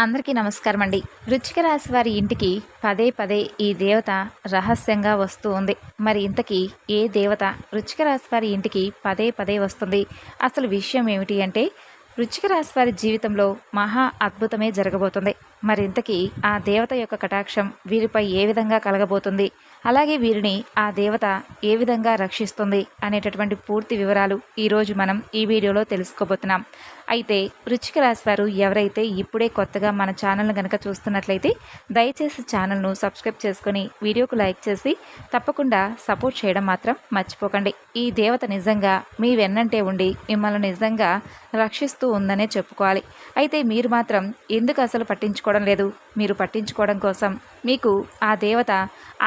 అందరికీ నమస్కారం అండి వృచ్చిక రాశి వారి ఇంటికి పదే పదే ఈ దేవత రహస్యంగా వస్తూ ఉంది. మరి ఇంతకీ ఏ దేవత వృచ్చిక రాశి వారి ఇంటికి పదే పదే వస్తుంది? అసలు విషయం ఏమిటి అంటే వృచ్చిక రాశి వారి జీవితంలో మహా అద్భుతమే జరగబోతుంది. మరి ఇంతకీ ఆ దేవత యొక్క కటాక్షం వీరిపై ఏ విధంగా కలగబోతుంది? అలాగే వీరిని ఆ దేవత ఏ విధంగా రక్షిస్తుంది? అనేటటువంటి పూర్తి వివరాలు ఈరోజు మనం ఈ వీడియోలో తెలుసుకోబోతున్నాం. అయితే వృచ్చిక రాశివారు ఎవరైతే ఇప్పుడే కొత్తగా మన ఛానల్ను కనుక చూస్తున్నట్లయితే దయచేసి ఛానల్ను సబ్స్క్రైబ్ చేసుకొని వీడియోకు లైక్ చేసి తప్పకుండా సపోర్ట్ చేయడం మాత్రం మర్చిపోకండి. ఈ దేవత నిజంగా మీ వెన్నంటే ఉండి మిమ్మల్ని నిజంగా రక్షిస్తూ ఉందనే చెప్పుకోవాలి. అయితే మీరు మాత్రం ఎందుకు అసలు పట్టించుకోవడం లేదు? మీరు పట్టించుకోవడం కోసం మీకు ఆ దేవత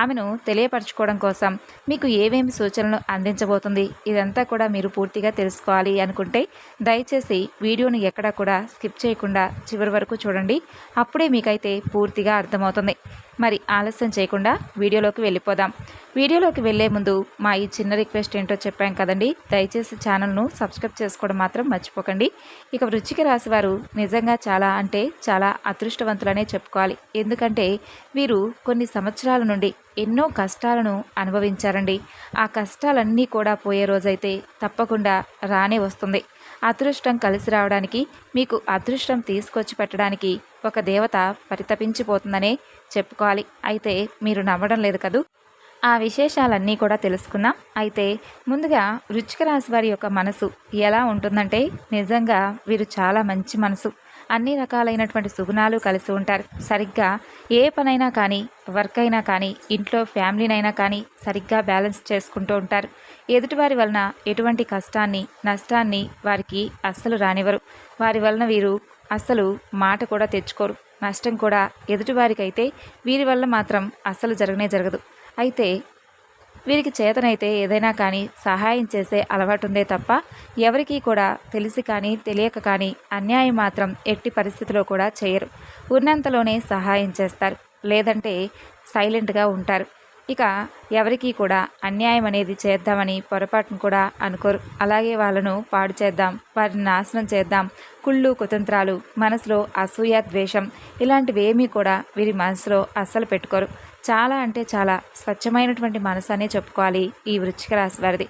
ఆమెను తెలియపరచుకోవడం కోసం మీకు ఏమేమి సూచనలు అందించబోతుంది? ఇదంతా కూడా మీరు పూర్తిగా తెలుసుకోవాలి అనుకుంటే దయచేసి వీడియోను ఎక్కడా కూడా స్కిప్ చేయకుండా చివరి వరకు చూడండి. అప్పుడే మీకైతే పూర్తిగా అర్థమవుతుంది. మరి ఆలస్యం చేయకుండా వీడియోలోకి వెళ్ళిపోదాం. వీడియోలోకి వెళ్ళే ముందు మా ఈ చిన్న రిక్వెస్ట్ ఏంటో చెప్పాం కదండి. దయచేసి ఛానల్ను సబ్స్క్రైబ్ చేసుకోవడం మాత్రం మర్చిపోకండి. ఇక వృచ్చిక రాశి వారు నిజంగా చాలా అంటే చాలా అదృష్టవంతులనే చెప్పుకోవాలి. ఎందుకంటే వీరు కొన్ని సంవత్సరాల నుండి ఎన్నో కష్టాలను అనుభవించారండి. ఆ కష్టాలన్నీ కూడా పోయే రోజైతే తప్పకుండా రానే వస్తుంది. అదృష్టం కలిసి రావడానికి మీకు అదృష్టం తీసుకొచ్చి పెట్టడానికి ఒక దేవత పరితపించిపోతుందనే చెప్పుకోవాలి. అయితే మీరు నమ్మడం లేదు కదూ? ఆ విశేషాలన్నీ కూడా తెలుసుకుందాం. అయితే ముందుగా వృచ్చిక రాశి వారి యొక్క మనసు ఎలా ఉంటుందంటే నిజంగా వీరు చాలా మంచి మనసు. అన్ని రకాలైనటువంటి సుగుణాలు కలిసి ఉంటారు. సరిగ్గా ఏ పనైనా కానీ వర్క్ అయినా కానీ ఇంట్లో ఫ్యామిలీనైనా కానీ సరిగ్గా బ్యాలెన్స్ చేసుకుంటూ ఉంటారు. ఎదుటివారి వలన ఎటువంటి కష్టాన్ని నష్టాన్ని వారికి అస్సలు రానివ్వరు. వారి వలన వీరు అస్సలు మాట కూడా తెచ్చుకోరు. నష్టం కూడా ఎదుటివారికైతే వీరి వల్ల మాత్రం అస్సలు జరగనే జరగదు. అయితే వీరికి చేతనైతే ఏదైనా కానీ సహాయం చేసే అలవాటు ఉందే తప్ప ఎవరికీ కూడా తెలిసి కానీ తెలియక కానీ అన్యాయం మాత్రం ఎట్టి పరిస్థితిలో కూడా చేయరు. ఉన్నంతలోనే సహాయం చేస్తారు. లేదంటే సైలెంట్గా ఉంటారు. ఇక ఎవరికీ కూడా అన్యాయం అనేది చేద్దామని పొరపాటును కూడా అనుకోరు. అలాగే వాళ్ళను పాడు చేద్దాం వారిని నాశనం చేద్దాం కుళ్ళు కుతంత్రాలు మనసులో అసూయ ద్వేషం ఇలాంటివేమీ కూడా వీరి మనసులో అస్సలు పెట్టుకోరు. చాలా అంటే చాలా స్వచ్ఛమైనటువంటి మనసు అనే చెప్పుకోవాలి ఈ వృచ్చిక రాశి వారిది.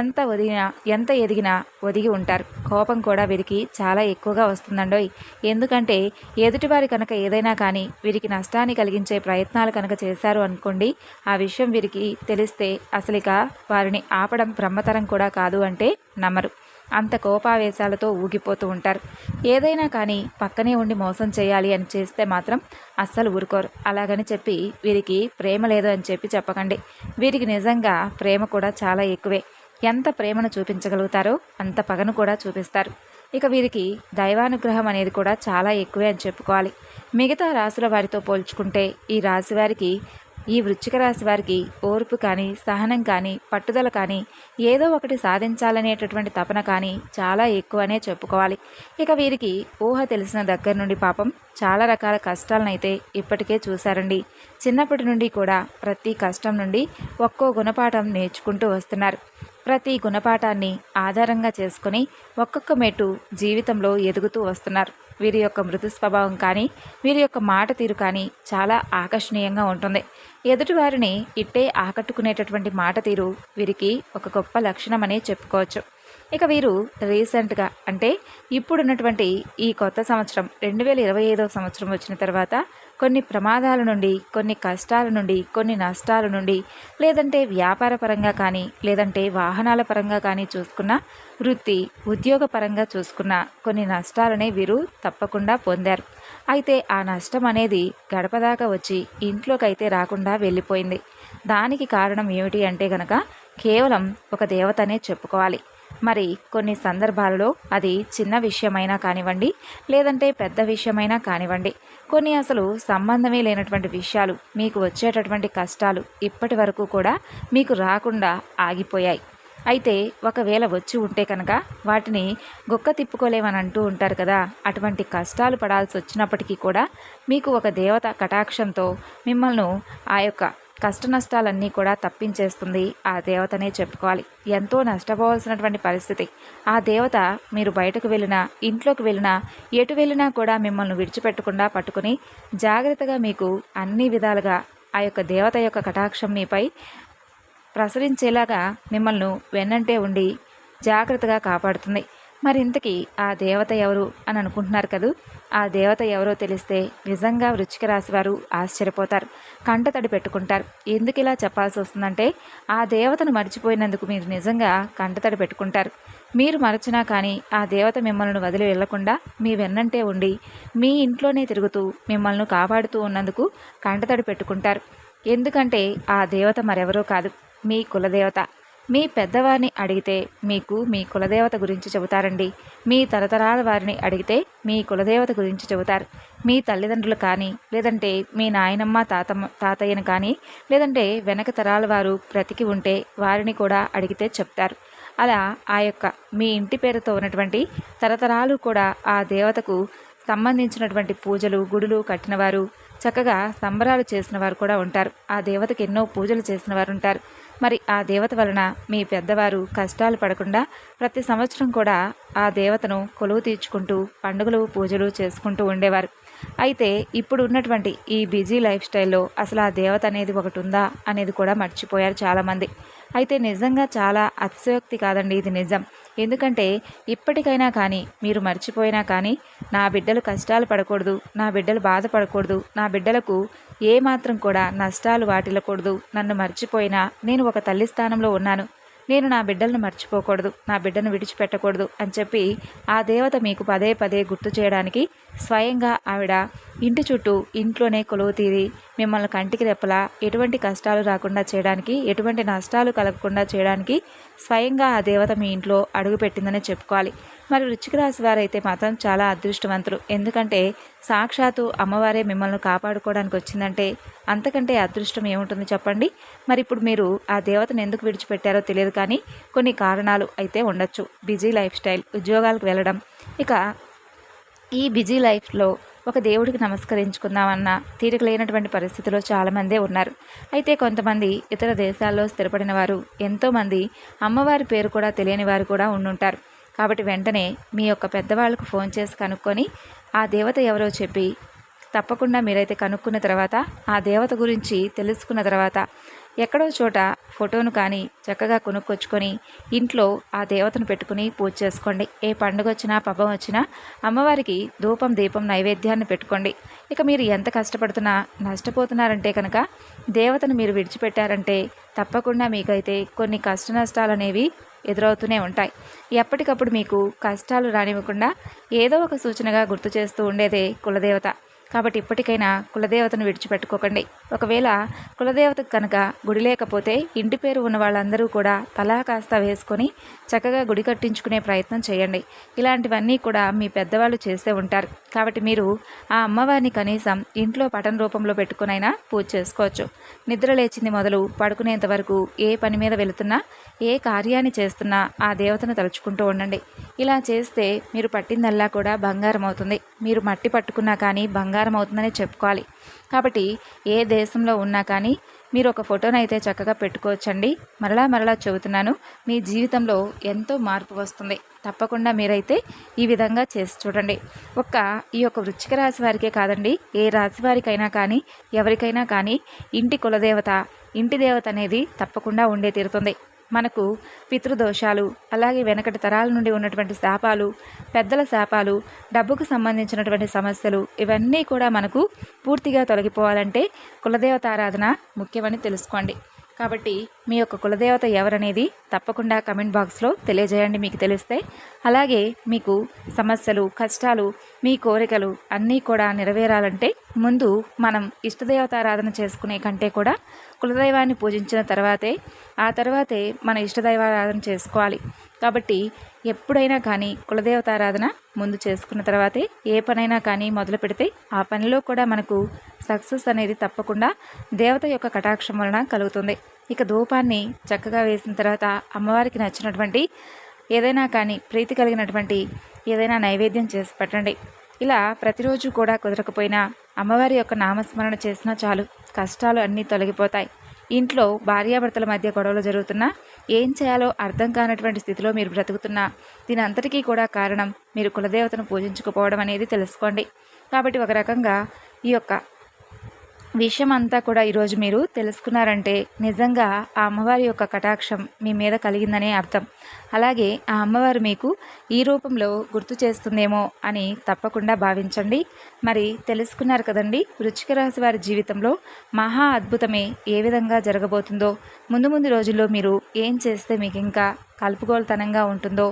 ఎంత ఒదిగినా ఎంత ఎదిగినా ఒదిగి ఉంటారు. కోపం కూడా వీరికి చాలా ఎక్కువగా వస్తుందండోయ్. ఎందుకంటే ఎదుటివారి కనుక ఏదైనా కానీ వీరికి నష్టాన్ని కలిగించే ప్రయత్నాలు కనుక చేశారు అనుకోండి ఆ విషయం వీరికి తెలిస్తే అసలిక వారిని ఆపడం బ్రహ్మతరం కూడా కాదు అంటే నమ్మరు. అంత కోపావేశాలతో ఊగిపోతూ ఉంటారు. ఏదైనా కానీ పక్కనే ఉండి మోసం చేయాలి అని చేస్తే మాత్రం అస్సలు ఊరుకోరు. అలాగని చెప్పి వీరికి ప్రేమ లేదు అని చెప్పి చెప్పకండి. వీరికి నిజంగా ప్రేమ కూడా చాలా ఎక్కువే. ఎంత ప్రేమను చూపించగలుగుతారో అంత పగను కూడా చూపిస్తారు. ఇక వీరికి దైవానుగ్రహం అనేది కూడా చాలా ఎక్కువే అని చెప్పుకోవాలి. మిగతా రాశుల వారితో పోల్చుకుంటే ఈ రాశి వారికి ఈ వృచ్చిక రాశి వారికి ఓర్పు కానీ సహనం కానీ పట్టుదల కానీ ఏదో ఒకటి సాధించాలనేటటువంటి తపన కానీ చాలా ఎక్కువనే చెప్పుకోవాలి. ఇక వీరికి ఊహ తెలిసిన దగ్గర నుండి పాపం చాలా రకాల కష్టాలనైతే ఇప్పటికే చూశారండి. చిన్నప్పటి నుండి కూడా ప్రతి కష్టం నుండి ఒక్కో గుణపాఠం నేర్చుకుంటూ వస్తున్నారు. ప్రతి గుణపాఠాన్ని ఆధారంగా చేసుకుని ఒక్కొక్క మెట్టు జీవితంలో ఎదుగుతూ వస్తున్నారు. వీరి యొక్క మృదు స్వభావం కానీ వీరి యొక్క మాట తీరు కానీ చాలా ఆకర్షణీయంగా ఉంటుంది. ఎదుటివారిని ఇట్టే ఆకట్టుకునేటటువంటి మాట తీరు వీరికి ఒక గొప్ప లక్షణమనే చెప్పుకోవచ్చు. ఇక వీరు రీసెంట్గా అంటే ఇప్పుడున్నటువంటి ఈ కొత్త సంవత్సరం రెండు వేల ఇరవై ఐదో సంవత్సరం వచ్చిన తర్వాత కొన్ని ప్రమాదాల నుండి కొన్ని కష్టాల నుండి కొన్ని నష్టాల నుండి లేదంటే వ్యాపార పరంగా కానీ లేదంటే వాహనాల పరంగా కానీ చూసుకున్న వృత్తి ఉద్యోగ పరంగా చూసుకున్న కొన్ని నష్టాలనే వీరు తప్పకుండా పొందారు. అయితే ఆ నష్టం అనేది గడపదాకా వచ్చి ఇంట్లోకైతే రాకుండా వెళ్ళిపోయింది. దానికి కారణం ఏమిటి అంటే గనక కేవలం ఒక దేవతనే చెప్పుకోవాలి. మరి కొన్ని సందర్భాలలో అది చిన్న విషయమైనా కానివ్వండి లేదంటే పెద్ద విషయమైనా కానివ్వండి కొన్ని అసలు సంబంధమే లేనటువంటి విషయాలు మీకు వచ్చేటటువంటి కష్టాలు ఇప్పటి వరకు కూడా మీకు రాకుండా ఆగిపోయాయి. అయితే ఒకవేళ వచ్చి ఉంటే కనుక వాటిని గొక్క తిప్పుకోలేమని అంటూ ఉంటారు కదా అటువంటి కష్టాలు పడాల్సి వచ్చినప్పటికీ కూడా మీకు ఒక దేవత కటాక్షంతో మిమ్మల్ని ఆ యొక్క కష్ట నష్టాలన్నీ కూడా తప్పించేస్తుంది. ఆ దేవతనే చెప్పుకోవాలి. ఎంతో నష్టపోవాల్సినటువంటి పరిస్థితి. ఆ దేవత మీరు బయటకు వెళ్ళినా ఇంట్లోకి వెళ్ళినా ఎటు వెళ్ళినా కూడా మిమ్మల్ని విడిచిపెట్టకుండా పట్టుకుని జాగ్రత్తగా మీకు అన్ని విధాలుగా ఆ యొక్క దేవత యొక్క కటాక్షం మీపై ప్రసరించేలాగా మిమ్మల్ని వెన్నంటే ఉండి జాగ్రత్తగా కాపాడుతుంది. మరి ఇంతకీ ఆ దేవత ఎవరు అని అనుకుంటున్నారు కదూ? ఆ దేవత ఎవరో తెలిస్తే నిజంగా వృచ్చిక రాశి వారు ఆశ్చర్యపోతారు కంటతడి పెట్టుకుంటారు. ఎందుకు ఇలా చెప్పాల్సి వస్తుందంటే ఆ దేవతను మర్చిపోయినందుకు మీరు నిజంగా కంటతడి పెట్టుకుంటారు. మీరు మరచినా కానీ ఆ దేవత మిమ్మల్ని వదిలి వెళ్ళకుండా మీ వెన్నంటే ఉండి మీ ఇంట్లోనే తిరుగుతూ మిమ్మల్ని కాపాడుతూ ఉన్నందుకు కంటతడి పెట్టుకుంటారు. ఎందుకంటే ఆ దేవత మరెవరో కాదు మీ కులదేవత. మీ పెద్దవారిని అడిగితే మీకు మీ కులదేవత గురించి చెబుతారండి. మీ తరతరాల వారిని అడిగితే మీ కులదేవత గురించి చెబుతారు. మీ తల్లిదండ్రులు కానీ లేదంటే మీ నాయనమ్మ తాతమ్మ తాతయ్యను కానీ లేదంటే వెనక తరాల వారు బ్రతికి ఉంటే వారిని కూడా అడిగితే చెప్తారు. అలా ఆ యొక్క మీ ఇంటి పేరుతో ఉన్నటువంటి తరతరాలు కూడా ఆ దేవతకు సంబంధించినటువంటి పూజలు గుడులు కట్టినవారు చక్కగా సంబరాలు చేసిన వారు కూడా ఉంటారు. ఆ దేవతకి ఎన్నో పూజలు చేసిన వారు ఉంటారు. మరి ఆ దేవత వలన మీ పెద్దవారు కష్టాలు పడకుండా ప్రతి సంవత్సరం కూడా ఆ దేవతను కొలువు తీర్చుకుంటూ పండుగలు పూజలు చేసుకుంటూ ఉండేవారు. అయితే ఇప్పుడు ఉన్నటువంటి ఈ బిజీ లైఫ్ స్టైల్లో అసలు ఆ దేవత అనేది ఒకటి ఉందా అనేది కూడా మర్చిపోయారు చాలామంది. అయితే నిజంగా చాలా అతిశయోక్తి కాదండి ఇది నిజం. ఎందుకంటే ఇప్పటికైనా కానీ మీరు మర్చిపోయినా కానీ నా బిడ్డలు కష్టాలు పడకూడదు నా బిడ్డలు బాధపడకూడదు నా బిడ్డలకు ఏమాత్రం కూడా నష్టాలు వాటిల్లకూడదు నన్ను మర్చిపోయినా నేను ఒక తల్లి స్థానంలో ఉన్నాను. నేను నా బిడ్డలను మర్చిపోకూడదు నా బిడ్డను విడిచిపెట్టకూడదు అని చెప్పి ఆ దేవత మీకు పదే పదే గుర్తు చేయడానికి స్వయంగా ఆవిడ ఇంటి చుట్టూ ఇంట్లోనే కొలువు తీరి మిమ్మల్ని కంటికి రెప్పలా ఎటువంటి కష్టాలు రాకుండా చేయడానికి ఎటువంటి నష్టాలు కలగకుండా చేయడానికి స్వయంగా ఆ దేవత మీ ఇంట్లో అడుగుపెట్టిందని చెప్పుకోవాలి. మరి వృచ్చిక రాశి వారైతే మాత్రం చాలా అదృష్టవంతులు. ఎందుకంటే సాక్షాత్తు అమ్మవారే మిమ్మల్ని కాపాడుకోవడానికి వచ్చిందంటే అంతకంటే అదృష్టం ఏముంటుంది చెప్పండి? మరి ఇప్పుడు మీరు ఆ దేవతను ఎందుకు విడిచిపెట్టారో తెలియదు కానీ కొన్ని కారణాలు అయితే ఉండొచ్చు. బిజీ లైఫ్ స్టైల్ ఉద్యోగాలకు వెళ్ళడం. ఇక ఈ బిజీ లైఫ్లో ఒక దేవుడికి నమస్కరించుకుందామన్న తీరిక లేనటువంటి పరిస్థితిలో చాలామందే ఉన్నారు. అయితే కొంతమంది ఇతర దేశాల్లో స్థిరపడిన వారు ఎంతోమంది అమ్మవారి పేరు కూడా తెలియని వారు కూడా ఉండుంటారు. కాబట్టి వెంటనే మీ యొక్క పెద్దవాళ్ళకు ఫోన్ చేసి కనుక్కొని ఆ దేవత ఎవరో చెప్పి తప్పకుండా మీరైతే కనుక్కున్న తర్వాత ఆ దేవత గురించి తెలుసుకున్న తర్వాత ఎక్కడో చోట ఫోటోను కానీ చక్కగా కొనుక్కొచ్చుకొని ఇంట్లో ఆ దేవతను పెట్టుకుని పూజ చేసుకోండి. ఏ పండుగ వచ్చినా పబ్బం వచ్చినా అమ్మవారికి ధూపం దీపం నైవేద్యాన్ని పెట్టుకోండి. ఇక మీరు ఎంత కష్టపడుతున్నా నష్టపోతున్నారంటే కనుక దేవతను మీరు విడిచిపెట్టారంటే తప్పకుండా మీకైతే కొన్ని కష్ట నష్టాలు అనేవి ఎదురవుతూనే ఉంటాయి. ఎప్పటికప్పుడు మీకు కష్టాలు రానివ్వకుండా ఏదో ఒక సూచనగా గుర్తు చేస్తూ ఉండేదే కులదేవత. కాబట్టి ఇప్పటికైనా కులదేవతను విడిచిపెట్టుకోకండి. ఒకవేళ కులదేవతకు కనుక గుడి లేకపోతే ఇంటి పేరు ఉన్న వాళ్ళందరూ కూడా తలా కాస్త వేసుకొని చక్కగా గుడి కట్టించుకునే ప్రయత్నం చేయండి. ఇలాంటివన్నీ కూడా మీ పెద్దవాళ్ళు చేసే ఉంటారు. కాబట్టి మీరు ఆ అమ్మవారిని కనీసం ఇంట్లో పటం రూపంలో పెట్టుకునైనా పూజ చేసుకోవచ్చు. నిద్ర లేచింది మొదలు పడుకునేంత వరకు ఏ పని మీద వెళుతున్నా ఏ కార్యాన్ని చేస్తున్నా ఆ దేవతను తలుచుకుంటూ ఉండండి. ఇలా చేస్తే మీరు పట్టిందల్లా కూడా బంగారం అవుతుంది మీరు మట్టి పట్టుకున్నా కానీ బంగారం అవుతుందని చెప్పుకోవాలి. కాబట్టి ఏ దేశంలో ఉన్నా కానీ మీరు ఒక ఫోటోను అయితే చక్కగా పెట్టుకోవచ్చండి. మరలా మరలా చెబుతున్నాను మీ జీవితంలో ఎంతో మార్పు వస్తుంది. తప్పకుండా మీరైతే ఈ విధంగా చేసి చూడండి. ఒక్క ఈ యొక్క వృచ్చిక రాశి వారికే కాదండి ఏ రాశి వారికైనా కానీ ఎవరికైనా కానీ ఇంటి కులదేవత ఇంటి దేవత అనేది తప్పకుండా ఉండే తీరుతుంది. మనకు పితృదోషాలు అలాగే వెనకటి తరాల నుండి ఉన్నటువంటి శాపాలు పెద్దల శాపాలు డబ్బుకు సంబంధించినటువంటి సమస్యలు ఇవన్నీ కూడా మనకు పూర్తిగా తొలగిపోవాలంటే కులదేవత ఆరాధన ముఖ్యమని తెలుసుకోండి. కాబట్టి మీ యొక్క కులదేవత ఎవరనేది తప్పకుండా కమెంట్ బాక్స్లో తెలియజేయండి మీకు తెలిస్తే. అలాగే మీకు సమస్యలు కష్టాలు మీ కోరికలు అన్నీ కూడా నెరవేరాలంటే ముందు మనం ఇష్టదేవతారాధన చేసుకునే కంటే కూడా కులదైవాన్ని పూజించిన తర్వాతే ఆ తర్వాతే మన ఇష్టదైవారాధన చేసుకోవాలి. కాబట్టి ఎప్పుడైనా కానీ కులదేవతారాధన ముందు చేసుకున్న తర్వాతే ఏ పనైనా కానీ మొదలు పెడితే ఆ పనిలో కూడా మనకు సక్సెస్ అనేది తప్పకుండా దేవత యొక్క కటాక్షం వలన కలుగుతుంది. ఇక ధూపాన్ని చక్కగా వేసిన తర్వాత అమ్మవారికి నచ్చినటువంటి ఏదైనా కానీ ప్రీతి కలిగినటువంటి ఏదైనా నైవేద్యం చేసి పెట్టండి. ఇలా ప్రతిరోజు కూడా కుదరకపోయినా అమ్మవారి యొక్క నామస్మరణ చేసినా చాలు. కష్టాలు అన్నీ తొలగిపోతాయి. ఇంట్లో భార్యాభర్తల మధ్య గొడవలు జరుగుతున్నా ఏం చేయాలో అర్థం కానటువంటి స్థితిలో మీరు బ్రతుకుతున్నా దీని అంతటికీ కూడా కారణం మీరు కులదేవతను పూజించుకోపోవడం అనేది తెలుసుకోండి. కాబట్టి ఒక రకంగా ఈ యొక్క విషయం అంతా కూడా ఈరోజు మీరు తెలుసుకున్నారంటే నిజంగా ఆ అమ్మవారి యొక్క కటాక్షం మీ మీద కలిగిందనే అర్థం. అలాగే ఆ అమ్మవారు మీకు ఈ రూపంలో గుర్తు చేస్తుందేమో అని తప్పకుండా భావించండి. మరి తెలుసుకున్నారు కదండి వృచ్చిక రాశి వారి జీవితంలో మహా అద్భుతమే ఏ విధంగా జరగబోతుందో ముందు ముందు రోజుల్లో మీరు ఏం చేస్తే మీకు ఇంకా కలుపుగోలుతనంగా ఉంటుందో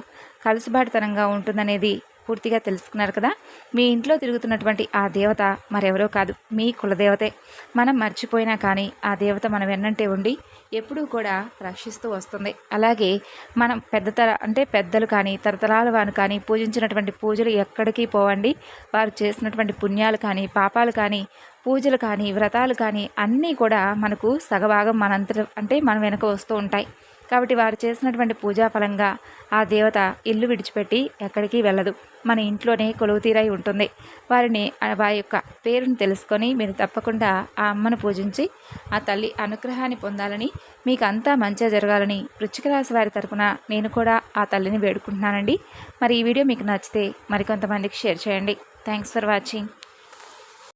కలుసుబాటుతనంగా ఉంటుందనేది పూర్తిగా తెలుసుకున్నారు కదా? మీ ఇంట్లో తిరుగుతున్నటువంటి ఆ దేవత మరెవరో కాదు. మీ కులదేవతే. మనం మర్చిపోయినా కానీ ఆ దేవత మన వెన్నంటే ఉండి ఎప్పుడూ కూడా రక్షిస్తూ వస్తుంది. అలాగే మనం పెద్ద తర అంటే పెద్దలు కానీ తరతరాల వారు కానీ పూజించినటువంటి పూజలు ఎక్కడికి పోవండి? వారు చేసినటువంటి పుణ్యాలు కానీ పాపాలు కానీ పూజలు కానీ వ్రతాలు కానీ అన్నీ కూడా మనకు సగభాగం మనంత అంటే మన వెనుక వస్తూ ఉంటాయి. కాబట్టి వారు చేసినటువంటి పూజా ఫలంగా ఆ దేవత ఇల్లు విడిచిపెట్టి ఎక్కడికి వెళ్ళదు. మన ఇంట్లోనే కొలువు తీరై ఉంటుంది. వారిని వారి యొక్క పేరును తెలుసుకొని మీరు తప్పకుండా ఆ అమ్మను పూజించి ఆ తల్లి అనుగ్రహాన్ని పొందాలని మీకు అంతా మంచిగా జరగాలని వృచ్చిక రాశి వారి తరపున నేను కూడా ఆ తల్లిని వేడుకుంటున్నానండి. మరి ఈ వీడియో మీకు నచ్చితే మరికొంతమందికి షేర్ చేయండి. Thanks for watching.